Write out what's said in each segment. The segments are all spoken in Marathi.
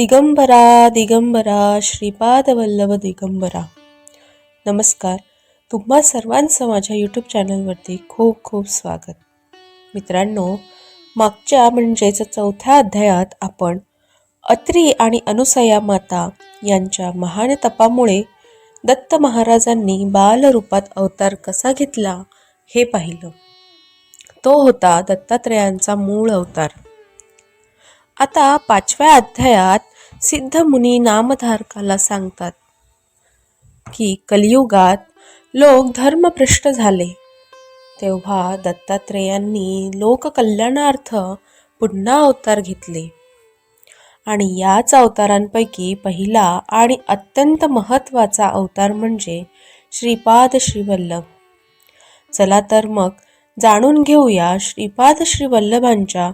दिगंबरा दिगंबरा श्रीपादवल्लभ दिगंबरा. नमस्कार. तुम्हा सर्वांचं माझ्या यूट्यूब चॅनलवरती खूप खूप स्वागत. मित्रांनो मागच्या म्हणजेच चौथ्या अध्यायात आपण अत्री आणि अनुसया माता यांच्या महान तपामुळे दत्त महाराजांनी बालरूपात अवतार कसा घेतला हे पाहिलं. तो होता दत्तात्रयांचा मूळ अवतार. आता पाचव्या अध्यायात सिद्ध मुनी नामधारकाला सांगतात की कलियुगात लोक धर्मभ्रष्ट झाले. तेव्हा दत्तात्रेयांनी लोककल्याणार्थ पुन्हा अवतार घेतले. आणि याच अवतारांपैकी पहिला आणि अत्यंत महत्त्वाचा अवतार म्हणजे श्रीपाद श्रीवल्लभ. चला तर मग जाणून घेऊया श्रीपाद श्रीवल्लभांच्या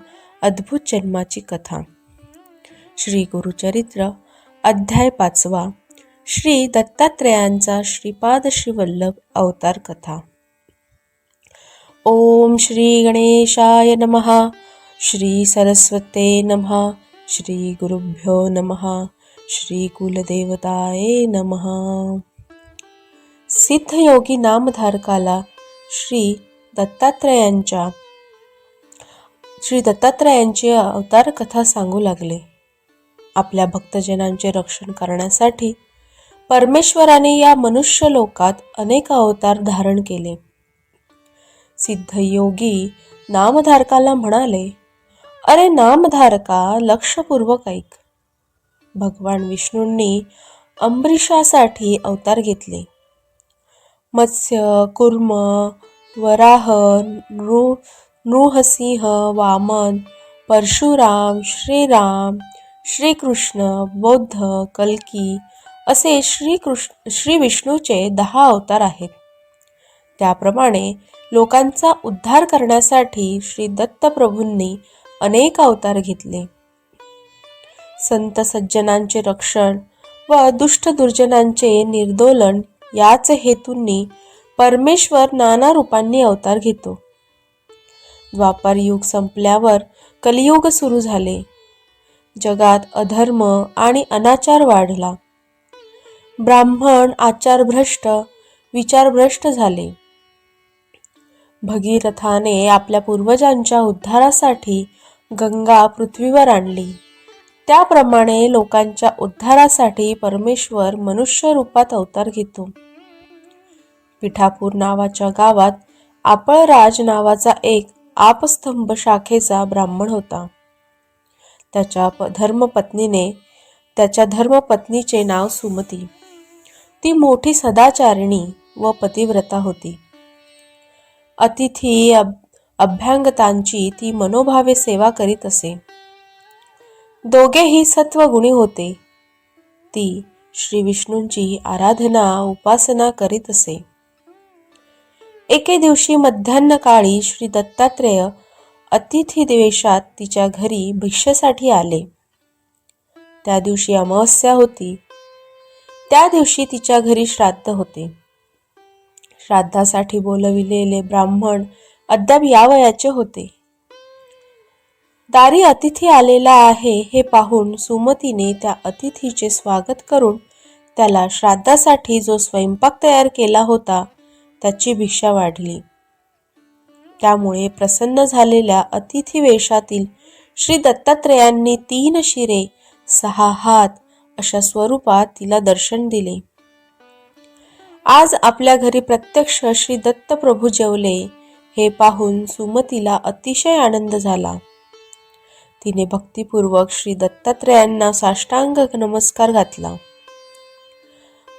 अद्भुत जन्माची कथा. श्री गुरुचरित्र अध्याय पाचवा. श्री दत्तात्रयांचा श्रीपाद श्रीवल्लभ अवतार कथा. ओम श्री गणेशाय नमः. श्री सरस्वते नमः. श्री गुरुभ्यो नमः. श्री कुलदेवताय नमः. सिद्धयोगी नामधारकाला श्री दत्तात्रयांच्या श्री दत्तात्रयांची अवतार कथा सांगू लागले. आपल्या भक्तजनांचे रक्षण करण्यासाठी परमेश्वराने या मनुष्य लोकात अनेक अवतार धारण केले. सिद्धयोगी नामधारकाला म्हणाले अरे नामधारका लक्षपूर्वक ऐक. भगवान विष्णूंनी अंबरीशासाठी अवतार घेतले. मत्स्य कुर्म वराह नृ नृहसिंह वामन परशुराम श्रीराम श्रीकृष्ण बौद्ध कल्की असे श्रीकृष्ण श्री विष्णूचे दहा अवतार आहेत. त्याप्रमाणे लोकांचा उद्धार करण्यासाठी श्री दत्तप्रभूंनी अनेक अवतार घेतले. संत सज्जनांचे रक्षण व दुष्ट दुर्जनांचे निर्दोलन याच हेतूंनी परमेश्वर नाना रूपांनी अवतार घेतो. द्वापार युग संपल्यावर कलियुग सुरू झाले. जगात अधर्म आणि अनाचार वाढला. ब्राह्मण आचारभ्रष्ट विचारभ्रष्ट झाले. भगीरथाने आपल्या पूर्वजांच्या उद्धारासाठी गंगा पृथ्वीवर आणली. त्याप्रमाणे लोकांच्या उद्धारासाठी परमेश्वर मनुष्य रूपात अवतार घेतो. पिठापूर नावाच्या गावात आपळराज नावाचा एक आपस्तंभ शाखेचा ब्राह्मण होता. त्याच्या प धर्मपत्नीने त्याच्या धर्मपत्नीचे नाव सुमती. ती मोठी सदाचारिणी व पतिव्रता होती. अतिथी अब अभ्यांगतांची ती मनोभावे सेवा करीत असे. दोघेही सत्वगुणी होते. ती श्री विष्णूंची आराधना उपासना करीत असे. एके दिवशी मध्यान्ह काळी श्री दत्तात्रेय अतिथी देशात तिच्या घरी भिक्षेसाठी आले. त्या दिवशी अमावस्या होती. त्या दिवशी तिच्या घरी श्राद्ध होते. श्राद्धासाठी बोलविलेले ब्राह्मण अद्याप यावयाचे होते. दारी अतिथी आलेला आहे हे पाहून सुमतीने त्या अतिथीचे स्वागत करून त्याला श्राद्धासाठी जो स्वयंपाक तयार केला होता त्याची भिक्षा वाढली. त्यामुळे प्रसन्न झालेल्या अतिथी वेशातील श्री दत्तात्रयांनी तीन शिरे सहा हात अशा स्वरूपात तिला दर्शन दिले. आज आपल्या घरी प्रत्यक्ष श्री दत्तप्रभू जेवले हे पाहून सुमतीला अतिशय आनंद झाला. तिने भक्तिपूर्वक श्री दत्तात्रयांना साष्टांग नमस्कार घातला.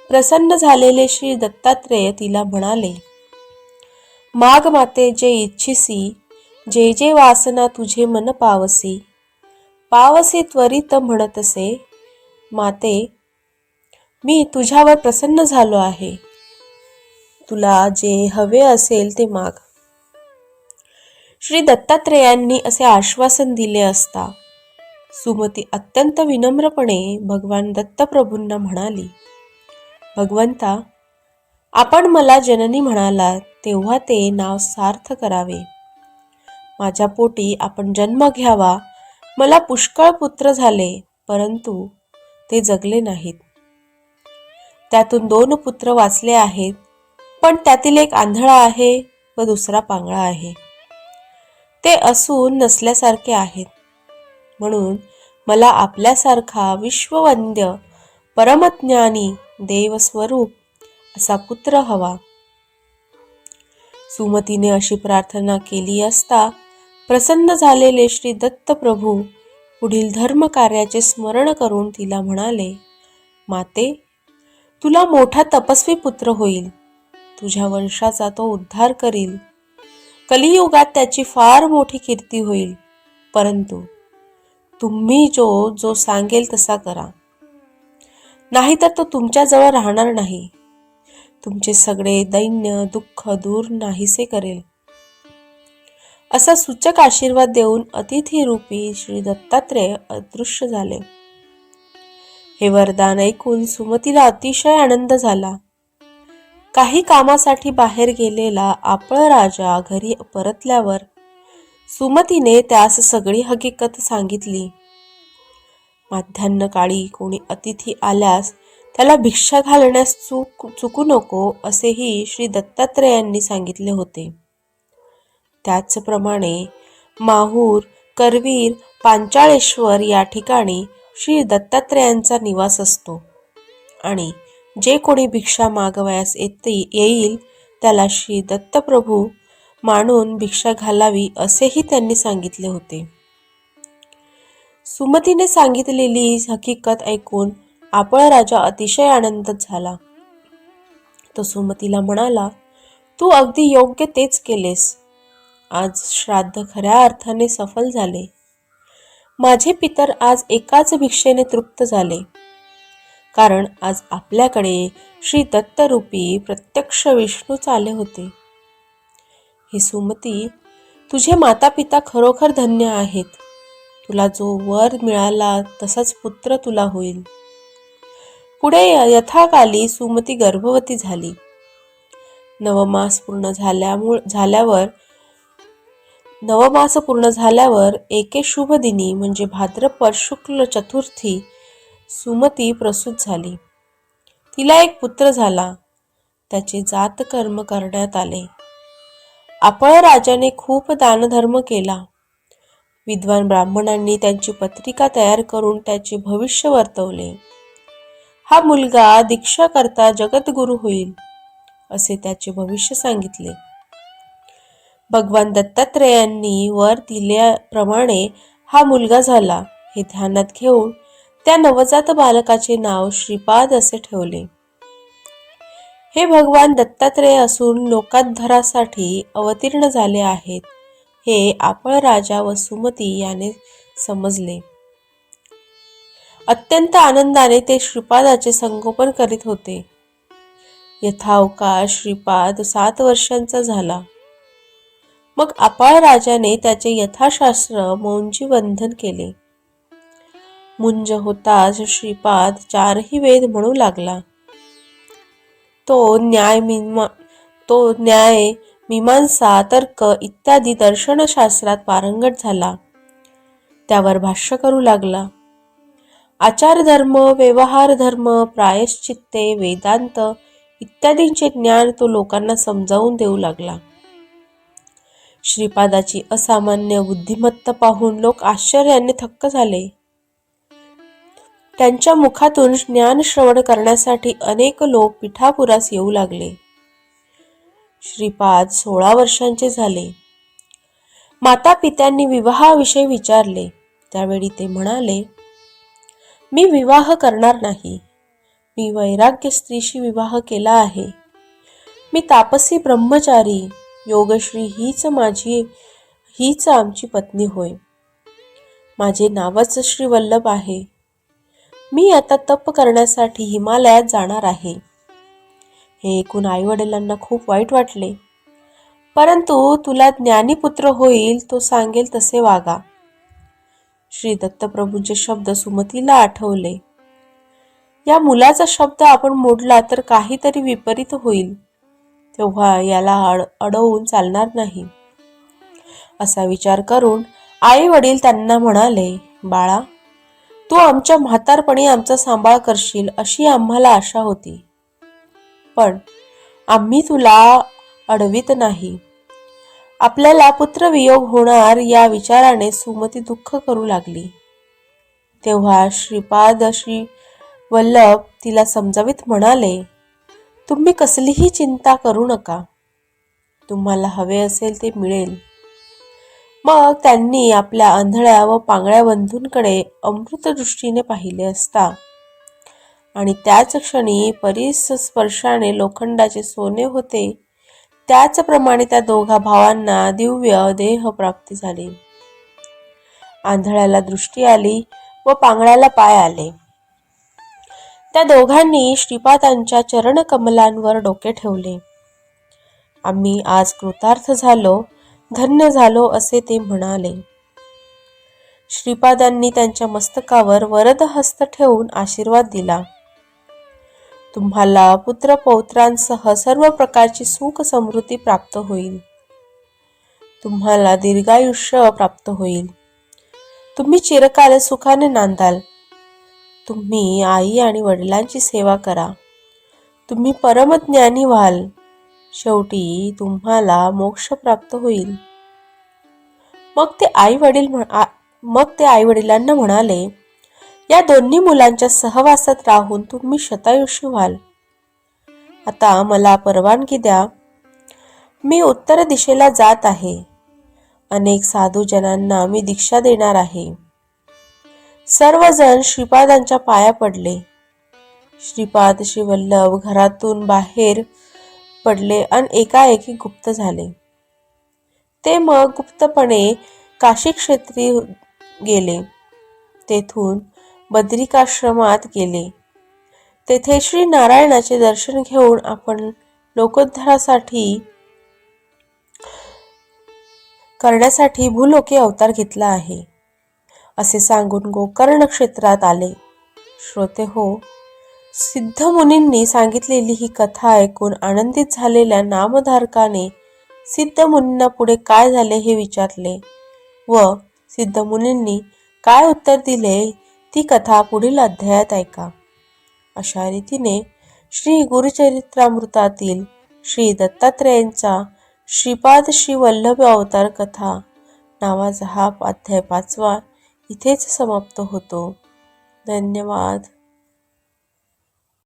प्रसन्न झालेले श्री दत्तात्रेय तिला म्हणाले माग माते जे इच्छिसी जे जे वासना तुझे मन पावसी पावसी त्वरित म्हणतसे माते मी तुझ्यावर प्रसन्न झालो आहे. तुला जे हवे असेल ते माग. श्री दत्तात्रेयांनी असे आश्वासन दिले असता सुमती अत्यंत विनम्रपणे भगवान दत्तप्रभूंना म्हणाली भगवंता आपण मला जननी म्हणाला तेव्हा ते नाव सार्थ करावे. माझ्या पोटी आपण जन्म घ्यावा. मला पुष्कळ पुत्र झाले परंतु ते जगले नाहीत. त्यातून दोन पुत्र वाचले आहेत पण त्यातील एक आंधळा आहे व दुसरा पांगळा आहे. ते असून नसल्यासारखे आहेत. म्हणून मला आपल्यासारखा विश्ववंद्य परमज्ञानी देवस्वरूप असा पुत्र हवा. सुमतीने अशी प्रार्थना केली असता प्रसन्न झालेले श्री दत्त प्रभू पुढील धर्मकार्याचे स्मरण करून तिला म्हणाले माते तुला मोठा तपस्वी पुत्र होईल. तुझ्या वंशाचा तो उद्धार करील. कलियुगात त्याची फार मोठी कीर्ती होईल. परंतु तुम्ही जो जो सांगेल तसा करा. नाहीतर तो तुमच्याजवळ राहणार नाही. तुमचे सगळे दैन्य दुःख दूर नाहीसे करेल. असा सूचक आशीर्वाद देऊन अतिथी रूपी श्री दत्तात्रेय अदृश्य झाले. हे वरदान ऐकून सुमतीला अतिशय आनंद झाला. काही कामासाठी बाहेर गेलेला आपळ राजा घरी परतल्यावर सुमतीने त्यास सगळी हकीकत सांगितली. माध्यान्ह काळी कोणी अतिथी आल्यास त्याला भिक्षा घालण्यास चूक चुकू नको असेही श्री दत्तात्रेयांनी सांगितले होते. त्याचप्रमाणे माहूर करवीर पांचाळेश्वर या ठिकाणी श्री दत्तात्रेयांचा निवास असतो. आणि जे कोणी भिक्षा मागवयास येते येईल त्याला श्री दत्तप्रभू मानून भिक्षा घालावी असेही त्यांनी सांगितले होते. सुमतीने सांगितलेली हकीकत ऐकून आपण राजा अतिशय आनंदित झाला. तो सुमतीला म्हणाला तू अगदी योग्य तेच केलेस. आज श्राद्ध खऱ्या अर्थाने सफल झाले. माझे पितर आज एकाच भिक्षेने तृप्त झाले. कारण आज आपल्याकडे श्री दत्तरूपी प्रत्यक्ष विष्णूच आले होते. हे सुमती तुझे माता पिता खरोखर धन्य आहेत. तुला जो वर मिळाला तसाच पुत्र तुला होईल. पुढे यथाकाली सुमती गर्भवती झाली. नवमास पूर्ण झाल्यामुळे झाल्यावर नवमास पूर्ण झाल्यावर एके शुभ दिनी म्हणजे भाद्रपद शुक्ल चतुर्थी सुमती प्रसूत झाली. तिला एक पुत्र झाला. त्याचे जातकर्म करण्यात आले. आपण राजाने खूप दानधर्म केला. विद्वान ब्राह्मणांनी त्यांची पत्रिका तयार करून त्याचे भविष्य वर्तवले. हा मुलगा दीक्षा करता जगद्गुरु होईल असे त्याचे भविष्य सांगितले. भगवान दत्तात्रेयांनी वर दिल्याप्रमाणे हा मुलगा झाला. हे ध्यानात घेऊन त्या नवजात बालकाचे नाव श्रीपाद असे ठेवले. हे भगवान दत्तात्रेय असून लोकांधरासाठी अवतीर्ण झाले आहेत. हे राजा व सुमती याने समजले. अत्यंत आनंदाने ते श्रीपादाचे संगोपन करीत होते. यथावकाश श्रीपाद सात वर्षांचा झाला. मग अपाळ राजाने त्याचे यथाशास्त्र मौंजी बंधन केले. मुंज होताच श्रीपाद चारही वेद म्हणू लागला. तो न्याय मीमा तो न्याय मीमांसा तर्क इत्यादी दर्शनशास्त्रात पारंगत झाला. त्यावर भाष्य करू लागला. आचार धर्म व्यवहार धर्म प्रायश्चित्ते वेदांत इत्यादींचे ज्ञान तो लोकांना समजावून देऊ लागला. श्रीपादाची असामान्य बुद्धिमत्ता पाहून लोक आश्चर्याने थक्क झाले. त्यांच्या मुखातून ज्ञान श्रवण करण्यासाठी अनेक लोक पिठापुरास येऊ लागले. श्रीपाद सोळा वर्षांचे झाले. माता पित्यांनी विवाहाविषयी विचारले. त्यावेळी ते म्हणाले मी विवाह करणार नाही. मी वैराग्य स्त्रीशी विवाह केला आहे. मी तापसी ब्रह्मचारी. योगश्री हीच माझी हीच आमची पत्नी होय. माझे नावच श्री वल्लभ आहे. मी आता तप करण्यासाठी हिमालयात जाणार आहे. हे ऐकून आईवडिलांना खूप वाईट वाटले. परंतु तुला ज्ञानीपुत्र होईल तो सांगेल तसे वागा. श्री दत्तप्रभूंचे शब्द सुमतीला आठवले. या मुलाचा शब्द आपण मोडला तर काहीतरी विपरीत होईल. तेव्हा याला अड अडवून चालणार नाही. असा विचार करून आई वडील त्यांना म्हणाले बाळा तू आमच्या म्हातारपणी आमचा सांभाळ करशील अशी आम्हाला आशा होती. पण आम्ही तुला अडवित नाही. आपल्याला पुत्रवियोग होणार या विचाराने सुमती दुःख करू लागली. तेव्हा श्रीपाद श्री वल्लभ तिला समजावीत म्हणाले तुम्ही कसलीही चिंता करू नका. तुम्हाला हवे असेल ते मिळेल. मग त्यांनी आपल्या आंधळ्या व पांगळ्या बंधूंकडे अमृतदृष्टीने पाहिले असता आणि त्याच क्षणी परीस स्पर्शाने लोखंडाचे सोने होते. त्याचप्रमाणे त्या दोघा भावांना दिव्य देह प्राप्ती झाली. आंधळ्याला दृष्टी आली व पांगळ्याला पाय आले. त्या दोघांनी श्रीपादांच्या चरणकमलांवर डोके ठेवले. आम्ही आज कृतार्थ झालो धन्य झालो असे ते म्हणाले. श्रीपादांनी त्यांच्या मस्तकावर वरद हस्त ठेवून आशीर्वाद दिला. तुम्हाला पुत्र पौत्रांसह सर्व प्रकारची सुख समृद्धी प्राप्त होईल. तुम्हाला दीर्घायुष्य प्राप्त होईल. तुम्ही चिरकाल सुखाने नांदाल. तुम्ही आई आणि वडिलांची सेवा करा. तुम्ही परमज्ञानी व्हाल. शेवटी तुम्हाला मोक्ष प्राप्त होईल. मग ते आई वडील मग ते आई वडिलांना म्हणाले या दोन्ही मुलांच्या सहवासात राहून तुम्ही शतायुष्य व्हाल. आता मला परवानगी द्या. मी उत्तर दिशेला जात आहे. अनेक साधूजनांना मी दीक्षा देणार आहे. सर्वजण श्रीपादांच्या पाया पडले. श्रीपाद श्रीवल्लभ घरातून बाहेर पडले आणि एकाएकी गुप्त झाले. ते मग गुप्तपणे काशी क्षेत्री गेले. तेथून बद्रिकाश्रमात गेले. तेथे श्री नारायणाचे दर्शन घेऊन आपण लोकोद्धारासाठी करण्यासाठी भूलोके अवतार घेतला आहे असे सांगून गोकर्ण क्षेत्रात आले. श्रोते हो सिद्ध मुनींनी सांगितलेली ही कथा ऐकून आनंदित झालेल्या नामधारकाने सिद्ध मुनींना पुढे काय झाले हे विचारले व सिद्ध मुनींनी काय उत्तर दिले ती कथा पुढील अध्यायात ऐका. अशा रीतीने श्री गुरुचरित्रामृतातील श्री दत्तात्रेयांचा श्रीपाद श्री वल्लभ अवतार कथा नावाचा हा अध्याय पाचवा इथेच समाप्त होतो. धन्यवाद.